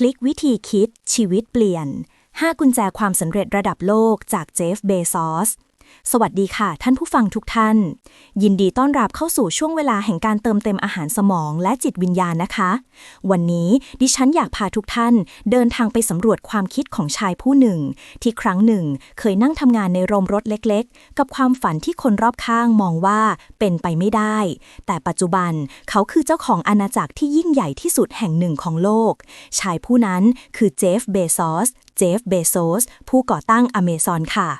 พลิกวิธีคิดชีวิตเปลี่ยน 5 กุญแจความสำเร็จระดับโลกจากเจฟ เบซอส สวัสดีค่ะ ท่านผู้ฟังทุกท่าน ยินดีต้อนรับเข้าสู่ช่วงเวลาแห่งการเติมเต็มอาหารสมองและจิตวิญญาณนะคะ วันนี้ดิฉันอยากพาทุกท่าน เดินทางไปสำรวจความคิดของชายผู้หนึ่ง ที่ครั้งหนึ่ง เคยนั่งทำงานในโรงรถเล็กๆ กับความฝันที่คนรอบข้างมองว่าเป็นไปไม่ได้ แต่ปัจจุบันเขาคือเจ้าของอาณาจักรที่ยิ่งใหญ่ที่สุดแห่งหนึ่งของโลก ชายผู้นั้นคือเจฟ เบซอส เจฟ เบโซส ผู้ก่อตั้งอเมซอนค่ะ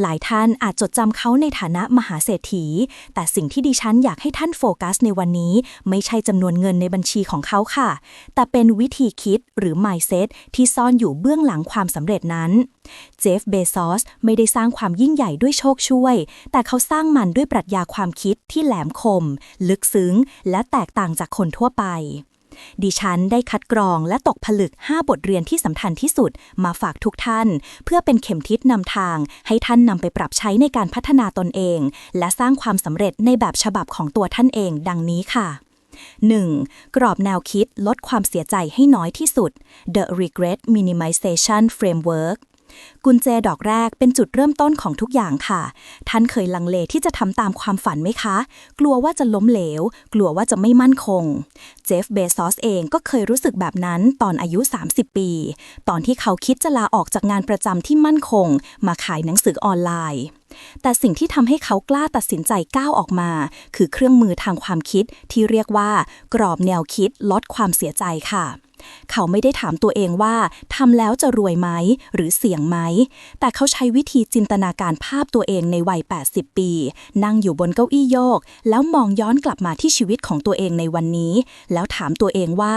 หลายท่านอาจจดจำเขาในฐานะมหาเศรษฐี แต่สิ่งที่ดิฉันอยากให้ท่านโฟกัสในวันนี้ ไม่ใช่จำนวนเงินในบัญชีของเขาค่ะ แต่เป็นวิธีคิดหรือ mindset ที่ซ่อนอยู่เบื้องหลังความสำเร็จนั้นเจฟเบซอสไม่ได้สร้างความยิ่งใหญ่ด้วยโชคช่วย แต่เขาสร้างมันด้วยปรัชญาความคิดที่แหลมคม ลึกซึ้ง และแตกต่างจากคนทั่วไป ดิฉันได้คัดกรองและตกผลึก 5 บทเรียนที่สำคัญที่สุดมาฝากทุกท่าน เพื่อเป็นเข็มทิศนำทาง ให้ท่านนำไปปรับใช้ในการพัฒนาตนเอง และสร้างความสำเร็จในแบบฉบับของตัวท่านเอง ดังนี้ค่ะ 1. กรอบแนวคิดลดความเสียใจให้น้อยที่สุด The Regret Minimization Framework กุญแจดอกแรกเป็นจุดเริ่มต้นของทุกอย่างค่ะ ท่านเคยลังเลที่จะทำตามความฝันไหมคะ กลัวว่าจะล้มเหลว กลัวว่าจะไม่มั่นคง เจฟเบซอสเองก็เคยรู้สึกแบบนั้นตอนอายุ 30 ปี ตอนที่เขาคิดจะลาออกจากงานประจำที่มั่นคง มาขายหนังสือออนไลน์แต่สิ่งที่ทำให้เขากล้าตัดสินใจก้าวออกมา คือเครื่องมือทางความคิดที่เรียกว่า กรอบแนวคิดลดความเสียใจค่ะ เขาไม่ได้ถามตัวเองว่าทำแล้วจะรวยไหม หรือเสี่ยงไหม แต่เขาใช้วิธีจินตนาการภาพตัวเองในวัย 80 ปี นั่งอยู่บนเก้าอี้โยก แล้วมองย้อนกลับมาที่ชีวิตของตัวเองในวันนี้ แล้วถามตัวเองว่า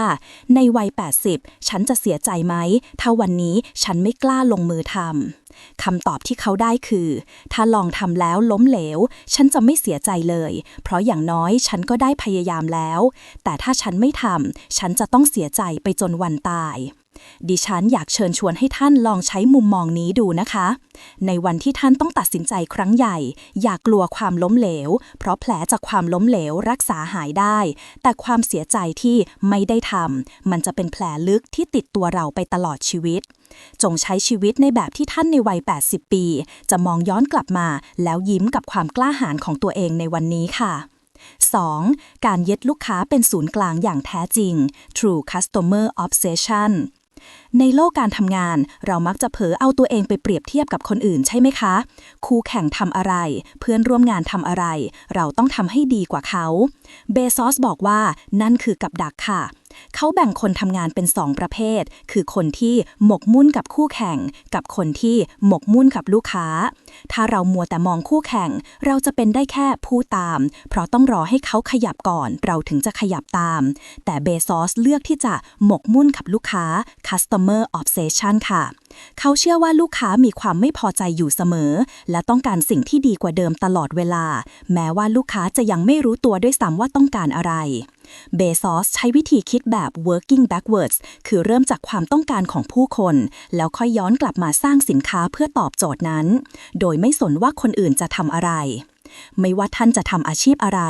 ในวัย 80 ฉันจะเสียใจไหม ถ้าวันนี้ฉันไม่กล้าลงมือทำคำตอบที่เขาได้คือ ถ้าลองทำแล้วล้มเหลว ฉันจะไม่เสียใจเลย เพราะอย่างน้อยฉันก็ได้พยายามแล้ว แต่ถ้าฉันไม่ทำฉันจะต้องเสียใจไปจนวันตาย ดิฉันอยากเชิญชวนให้ท่านลองใช้มุมมองนี้ดูนะคะ ในวันที่ท่านต้องตัดสินใจครั้งใหญ่ อย่ากลัวความล้มเหลว เพราะแผลจากความล้มเหลวรักษาหายได้ แต่ความเสียใจที่ไม่ได้ทำมันจะเป็นแผลลึกที่ติดตัวเราไปตลอดชีวิตจงใช้ชีวิตในแบบที่ท่านในวัย 80 ปี จะมองย้อนกลับมาแล้วยิ้มกับความกล้าหาญของตัวเองในวันนี้ค่ะ 2. การยึดลูกค้าเป็นศูนย์กลางอย่างแท้จริง True Customer Obsession ในโลกการทำงาน เรามักจะเผลอเอาตัวเองไปเปรียบเทียบกับคนอื่นใช่ไหมคะ คู่แข่งทำอะไร เพื่อนร่วมงานทำอะไร เราต้องทำให้ดีกว่าเขา เบซอสบอกว่านั่นคือกับดักค่ะ เขาแบ่งคนทำงานเป็นสองประเภท คือคนที่หมกมุ่นกับคู่แข่ง กับคนที่หมกมุ่นกับลูกค้า ถ้าเรามัวแต่มองคู่แข่ง เราจะเป็นได้แค่ผู้ตาม เพราะต้องรอให้เขาขยับก่อน เราถึงจะขยับตาม แต่เบซอสเลือกที่จะหมกมุ่นกับลูกค้า customer obsession ค่ะ เขาเชื่อว่าลูกค้ามีความไม่พอใจอยู่เสมอ และต้องการสิ่งที่ดีกว่าเดิมตลอดเวลา แม้ว่าลูกค้าจะยังไม่รู้ตัวด้วยซ้ำว่าต้องการอะไรเบซอสใช้วิธีคิดแบบ working backwards คือเริ่มจากความต้องการของผู้คน แล้วค่อยย้อนกลับมาสร้างสินค้าเพื่อตอบโจทย์นั้น โดยไม่สนว่าคนอื่นจะทำอะไร ไม่ว่าท่านจะทำอาชีพอะไร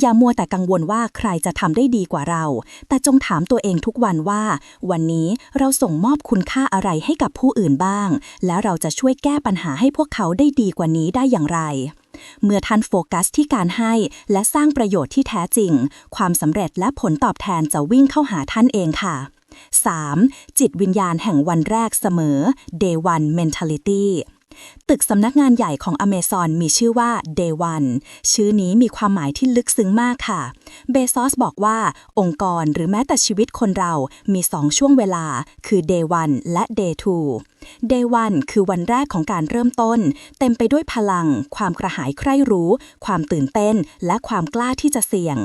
อย่ามัวแต่กังวลว่าใครจะทำได้ดีกว่าเรา แต่จงถามตัวเองทุกวันว่า วันนี้เราส่งมอบคุณค่าอะไรให้กับผู้อื่นบ้าง แล้วเราจะช่วยแก้ปัญหาให้พวกเขาได้ดีกว่านี้ได้อย่างไรเมื่อท่านโฟกัสที่การให้และสร้างประโยชน์ที่แท้จริง ความสำเร็จและผลตอบแทนจะวิ่งเข้าหาท่านเองค่ะ 3. จิตวิญญาณแห่งวันแรกเสมอ Day One Mentality ตึกสำนักงานใหญ่ของอเมซอนมีชื่อว่า Day One ชื่อนี้มีความหมายที่ลึกซึ้งมากค่ะ เบซอสบอกว่า องค์กรหรือแม้แต่ชีวิตคนเรามีสองช่วงเวลา คือ Day One และ Day Two Day One คือวันแรกของการเริ่มต้น เต็มไปด้วยพลัง ความกระหายใคร่รู้ ความตื่นเต้น และความกล้าที่จะเสี่ยง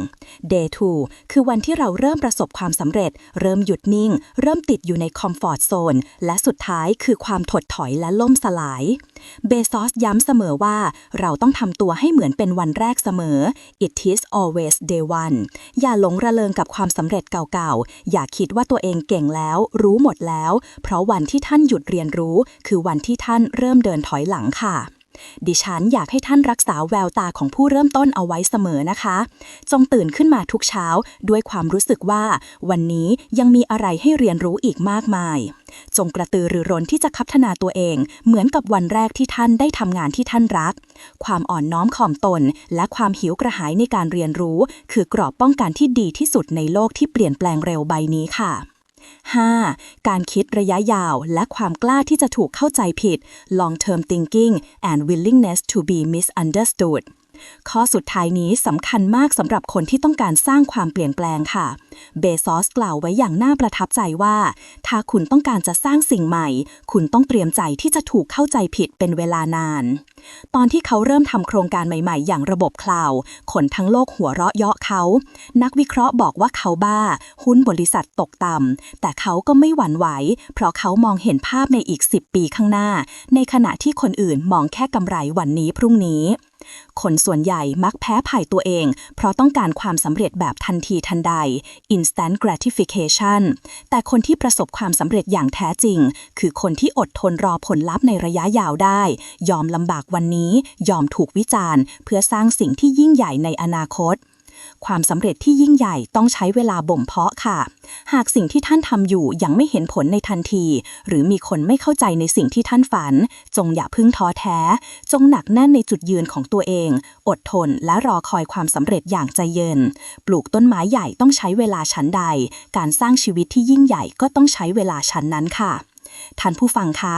Day Two คือวันที่เราเริ่มประสบความสำเร็จ เริ่มหยุดนิ่ง เริ่มติดอยู่ในคอมฟอร์ทโซนและสุดท้ายคือความถดถอยและล่มสลายเบซอสย้ำเสมอว่าเราต้องทำตัวให้เหมือนเป็นวันแรกเสมอ It is always day one อย่าหลงระเริงกับความสำเร็จเก่าๆ อย่าคิดว่าตัวเองเก่งแล้ว รู้หมดแล้ว เพราะวันที่ท่านหยุดเรียนรู้ คือวันที่ท่านเริ่มเดินถอยหลังค่ะ ดิฉันอยากให้ท่านรักษาแววตาของผู้เริ่มต้นเอาไว้เสมอนะคะ จงตื่นขึ้นมาทุกเช้าด้วยความรู้สึกว่า วันนี้ยังมีอะไรให้เรียนรู้อีกมากมาย จงกระตือรือร้นที่จะพัฒนาตัวเอง เหมือนกับวันแรกที่ท่านได้ทำงานที่ท่านรัก ความอ่อนน้อมถ่อมตน และความหิวกระหายในการเรียนรู้ คือกรอบป้องกันที่ดีที่สุดในโลกที่เปลี่ยนแปลงเร็วใบนี้ค่ะ 5. การคิดระยะยาวและความกล้าที่จะถูกเข้าใจผิด long term thinking and willingness to be misunderstood ข้อสุดท้ายนี้สำคัญมากสำหรับคนที่ต้องการสร้างความเปลี่ยนแปลงค่ะ เบซอสกล่าวไว้อย่างน่าประทับใจว่า ถ้าคุณต้องการจะสร้างสิ่งใหม่ คุณต้องเตรียมใจที่จะถูกเข้าใจผิดเป็นเวลานาน ตอนที่เขาเริ่มทำโครงการใหม่ๆ อย่างระบบคลาวด์คนทั้งโลกหัวเราะเยาะเขา นักวิเคราะห์บอกว่าเขาบ้า หุ้นบริษัทตกต่ำ แต่เขาก็ไม่หวั่นไหว เพราะเขามองเห็นภาพในอีก 10 ปีข้างหน้า ในขณะที่คนอื่นมองแค่กำไรวันนี้พรุ่งนี้ คนส่วนใหญ่มักแพ้ภัยตัวเอง เพราะต้องการความสำเร็จแบบทันทีทันใด instant gratification แต่คนที่ประสบความสำเร็จอย่างแท้จริง คือคนที่อดทนรอผลลัพธ์ในระยะยาวได้ ยอมลำบากวันนี้ ยอมถูกวิจารณ์ เพื่อสร้างสิ่งที่ยิ่งใหญ่ในอนาคต ความสำเร็จที่ยิ่งใหญ่ต้องใช้เวลาบ่มเพาะค่ะ หากสิ่งที่ท่านทำอยู่ยังไม่เห็นผลในทันที หรือมีคนไม่เข้าใจในสิ่งที่ท่านฝัน จงอย่าพึ่งท้อแท้ จงหนักแน่นในจุดยืนของตัวเอง อดทนและรอคอยความสำเร็จอย่างใจเย็น ปลูกต้นไม้ใหญ่ต้องใช้เวลาชั้นใด การสร้างชีวิตที่ยิ่งใหญ่ก็ต้องใช้เวลาชั้นนั้นค่ะ ท่านผู้ฟังคะ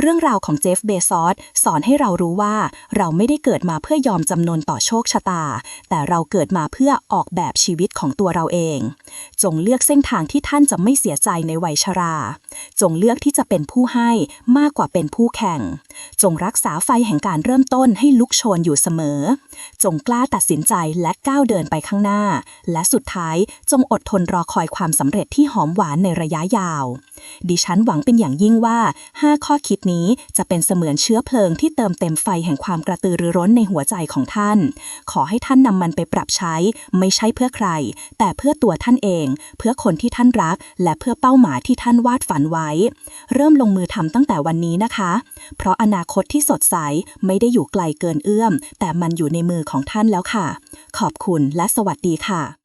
เรื่องราวของเจฟเบซอสสอนให้เรารู้ว่า เราไม่ได้เกิดมาเพื่อยอมจำนนต่อโชคชะตา แต่เราเกิดมาเพื่อออกแบบชีวิตของตัวเราเอง จงเลือกเส้นทางที่ท่านจะไม่เสียใจในวัยชรา จงเลือกที่จะเป็นผู้ให้มากกว่าเป็นผู้แข่ง จงรักษาไฟแห่งการเริ่มต้นให้ลุกโชนอยู่เสมอ จงกล้าตัดสินใจและก้าวเดินไปข้างหน้า และสุดท้ายจงอดทนรอคอยความสำเร็จที่หอมหวานในระยะยาว ดิฉันหวังเป็นอย่างยิ่งว่า 5 ข้อคิดนี้จะเป็นเสมือนเชื้อเพลิงที่เติมเต็มไฟแห่งความกระตือรือร้นในหัวใจของท่าน ขอให้ท่านนำมันไปปรับใช้ ไม่ใช่เพื่อใคร แต่เพื่อตัวท่านเอง เพื่อคนที่ท่านรัก และเพื่อเป้าหมายที่ท่านวาดฝันไว้ เริ่มลงมือทำตั้งแต่วันนี้นะคะ เพราะอนาคตที่สดใสไม่ได้อยู่ไกลเกินเอื้อม แต่มันอยู่ในมือของท่านแล้วค่ะ ขอบคุณและสวัสดีค่ะ